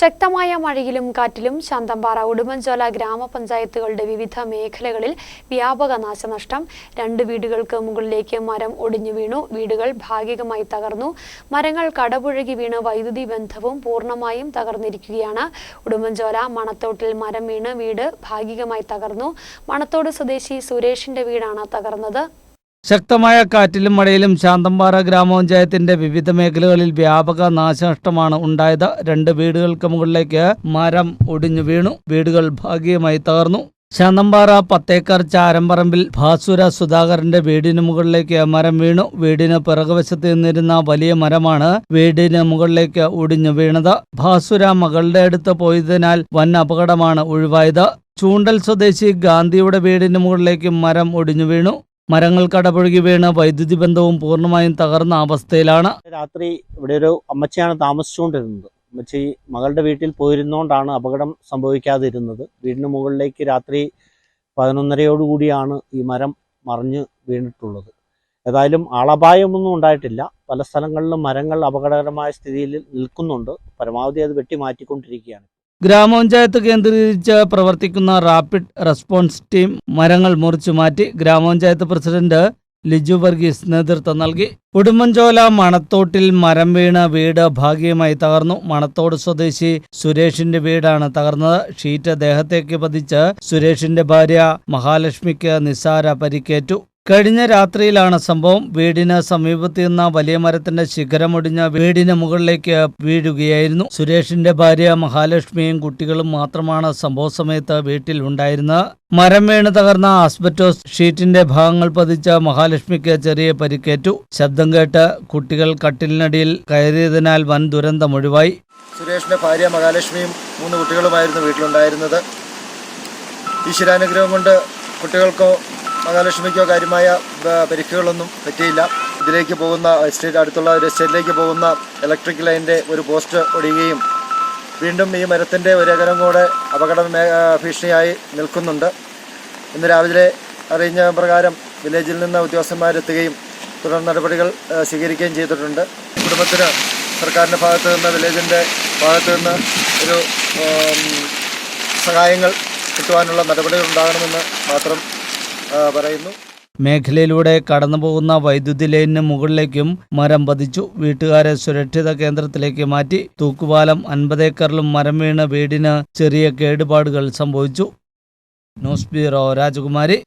ശക്തമായ മഴയിലും കാറ്റിലും ശാന്തമ്പാറ ഉടുമ്പൻചോല ഗ്രാമപഞ്ചായത്തുകളുടെ വിവിധ മേഖലകളിൽ വ്യാപക നാശനഷ്ടം. രണ്ട് വീടുകൾക്ക് മുകളിലേക്ക് മരം ഒടിഞ്ഞു വീണു. വീടുകൾ ഭാഗികമായി തകർന്നു. മരങ്ങൾ കടപുഴകി വീണ്. വൈദ്യുതി ബന്ധവും പൂർണമായും തകർന്നിരിക്കുകയാണ്. ഉടുമ്പൻചോല മണത്തോട്ടിൽ മരം വീണ്. വീട് ഭാഗികമായി തകർന്നു. മണത്തോട് സ്വദേശി സുരേഷിന്റെ വീടാണ് തകർന്നത്. ശക്തമായ കാറ്റിലും മഴയിലും ശാന്തമ്പാറ ഗ്രാമപഞ്ചായത്തിന്റെ വിവിധ മേഖലകളിൽ വ്യാപക നാശനഷ്ടമാണ് ഉണ്ടായത്. രണ്ട് വീടുകൾക്ക് മുകളിലേക്ക് മരം ഒടിഞ്ഞു വീണു. വീടുകൾ ഭാഗികമായി തകർന്നു. ശാന്തമ്പാറ പത്തേക്കർ ചാരമ്പറമ്പിൽ ഭാസുര സുധാകരന്റെ വീടിന് മുകളിലേക്ക് മരം വീണു. വീടിന് പിറകുവശത്ത് നിന്നിരുന്ന വലിയ മരമാണ് വീടിന് മുകളിലേക്ക് ഒടിഞ്ഞു വീണത്. ഭാസുര മകളുടെ അടുത്ത് പോയതിനാൽ വൻ അപകടമാണ് ഒഴിവായത്. ചൂണ്ടൽ സ്വദേശി ഗാന്ധിയുടെ വീടിന് മുകളിലേക്ക് മരം ഒടിഞ്ഞു വീണു. മരങ്ങൾ കടപുഴകി വീണ് വൈദ്യുതി ബന്ധവും പൂർണമായും തകർന്ന അവസ്ഥയിലാണ്. രാത്രി ഇവിടെ ഒരു അമ്മച്ചിയാണ് താമസിച്ചുകൊണ്ടിരുന്നത്. അമ്മച്ചി മകളുടെ വീട്ടിൽ പോയിരുന്നോണ്ടാണ് അപകടം സംഭവിക്കാതിരുന്നത്. വീടിന് മുകളിലേക്ക് രാത്രി പതിനൊന്നരയോടുകൂടിയാണ് ഈ മരം മറിഞ്ഞ് വീണിട്ടുള്ളത്. ഏതായാലും ആളപായമൊന്നും ഉണ്ടായിട്ടില്ല. പല സ്ഥലങ്ങളിലും മരങ്ങൾ അപകടകരമായ സ്ഥിതിയിൽ നിൽക്കുന്നുണ്ട്. പരമാവധി അത് വെട്ടി മാറ്റിക്കൊണ്ടിരിക്കുകയാണ് ഗ്രാമപഞ്ചായത്ത് കേന്ദ്രീകരിച്ച് പ്രവർത്തിക്കുന്ന റാപ്പിഡ് റെസ്പോൺസ് ടീം മരങ്ങൾ മുറിച്ചു മാറ്റി ഗ്രാമപഞ്ചായത്ത് പ്രസിഡന്റ് ലിജു വർഗീസ് നേതൃത്വം നൽകി. ഉടുമ്പൻചോല മണത്തോട്ടിൽ മരം വീണ് വീട് ഭാഗികമായി തകർന്നു. മണത്തോട് സ്വദേശി സുരേഷിന്റെ വീടാണ് തകർന്നത്. ഷീറ്റ് ദേഹത്തേക്ക് പതിച്ച് സുരേഷിന്റെ ഭാര്യ മഹാലക്ഷ്മിക്ക് നിസ്സാര പരിക്കേറ്റു. കഴിഞ്ഞ രാത്രിയിലാണ് സംഭവം. വീടിന് സമീപത്ത് നിന്ന വലിയ മരത്തിന്റെ ശിഖരമൊടിഞ്ഞ വീടിന് മുകളിലേക്ക് വീഴുകയായിരുന്നു. സുരേഷിന്റെ ഭാര്യ മഹാലക്ഷ്മിയും കുട്ടികളും മാത്രമാണ് സംഭവ സമയത്ത് വീട്ടിൽ ഉണ്ടായിരുന്നത്. മരം വീണ് തകർന്ന ആസ്ബറ്റോസ് ഷീറ്റിന്റെ ഭാഗങ്ങൾ പതിച്ച മഹാലക്ഷ്മിക്ക് ചെറിയ പരിക്കേറ്റു. ശബ്ദം കേട്ട് കുട്ടികൾ കട്ടിലിനടിയിൽ കയറിയതിനാൽ വൻ ദുരന്തം ഒഴിവായി. സുരേഷിന്റെ ഭാര്യ മഹാലക്ഷ്മിയും മൂന്ന് കുട്ടികളുമായിരുന്നു വീട്ടിലുണ്ടായിരുന്നത്. ഈശ്വരാനുഗ്രഹം കൊണ്ട് കുട്ടികൾക്കോ മഹാലക്ഷ്മിക്കോ കാര്യമായ പരിക്കുകളൊന്നും പറ്റിയില്ല. ഇതിലേക്ക് പോകുന്ന എസ്റ്റേറ്റ് അടുത്തുള്ള ഒരു എസ്റ്റേറ്റിലേക്ക് പോകുന്ന ഇലക്ട്രിക് ലൈനിന്റെ ഒരു പോസ്റ്റ് ഒടിയുകയും വീണ്ടും ഈ മരത്തിന്റെ ഒരകരം കൂടെ അപകട ഭീഷണിയായി നിൽക്കുന്നുണ്ട്. ഇന്ന് രാവിലെ അറിയിഞ്ഞ പ്രകാരം വില്ലേജിൽ നിന്ന് ഉദ്യോഗസ്ഥന്മാരെത്തുകയും തുടർ നടപടികൾ സ്വീകരിക്കുകയും ചെയ്തിട്ടുണ്ട്. കുടുംബത്തിന് സർക്കാരിന്റെ ഭാഗത്ത് നിന്ന് വില്ലേജിന്റെ ഭാഗത്ത് നിന്ന് ഒരു സഹായങ്ങൾ കിട്ടുവാനുള്ള നടപടികൾ ഉണ്ടാകണമെന്ന് മാത്രം പറയുന്നു. മേഖലയിലൂടെ കടന്നുപോകുന്ന വൈദ്യുതി ലൈനിന് മുകളിലേക്കും മരം പതിച്ചു. വീട്ടുകാരെ സുരക്ഷിത കേന്ദ്രത്തിലേക്ക് മാറ്റി. തൂക്കുപാലം അൻപത് ഏക്കറിലും മരം വീണ് വീടിന് ചെറിയ കേടുപാടുകൾ സംഭവിച്ചു. ന്യൂസ് ബ്യൂറോ രാജകുമാരി.